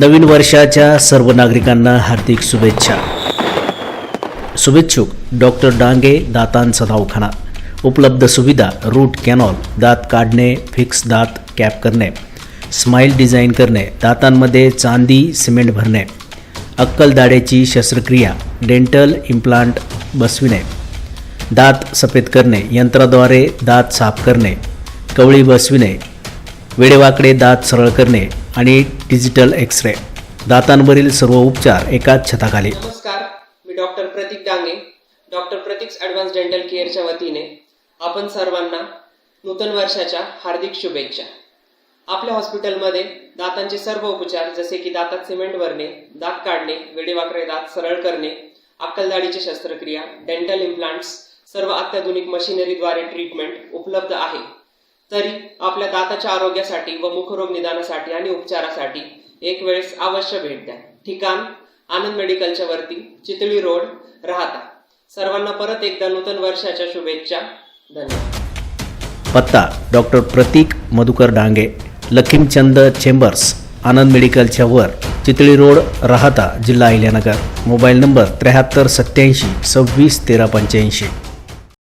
नवीन वर्षाच्या सर्व नागरिकांना हार्दिक शुभेच्छा. शुभेच्छुक डॉक्टर डांगे दातांचा दवाखाना. उपलब्ध सुविधा रूट कॅनॉल दात काढणे फिक्स दात कॅप करणे स्माईल डिझाईन करणे दातांमध्ये चांदी सिमेंट भरणे अक्कल दाढेची शस्त्रक्रिया डेंटल इम्प्लांट बसविणे दात सफेद करणे यंत्राद्वारे दात साफ करणे कवळी बसविणे वेडेवाकडे दात सरळ करणे आणि डिजिटल एक्स रे दातांवरील सर्व उपचार एकाच छताखाली. नमस्कार मी doctor Pratik Dange doctor Pratik's advance dental केअरच्या वतीने आपण सर्वांना नूतन वर्षाच्या हार्दिक शुभेच्छा. आपल्या हॉस्पिटलमध्ये दातांचे सर्व उपचार जसे की दातात सिमेंट भरणे दात काढणे वेडेवाकडे दात सरळ करणे अक्कलदाडीची शस्त्रक्रिया डेंटल इम्प्लांट्स सर्व अत्याधुनिक मशिनरीद्वारे ट्रीटमेंट उपलब्ध आहे. तरी आपल्या दाताच्या आरोग्यासाठी व मुखरोग निदानासाठी आणि उपचारासाठी एक वेळेस अवश्य भेट द्या. ठिकाण आनंद मेडिकलच्या वरती चितळी रोड राहता. सर्वांना परत एकदा नूतन वर्षाच्या शुभेच्छा. धन्यवाद. पत्ता डॉक्टर प्रतीक मधुकर डांगे लखीमचंद चेंबर्स आनंद मेडिकलच्या वर चितळी रोड राहता जिल्हा अहिल्यानगर. मोबाईल नंबर त्र्याहत्तर सत्याऐंशी सव्वीस तेरा पंच्याऐंशी.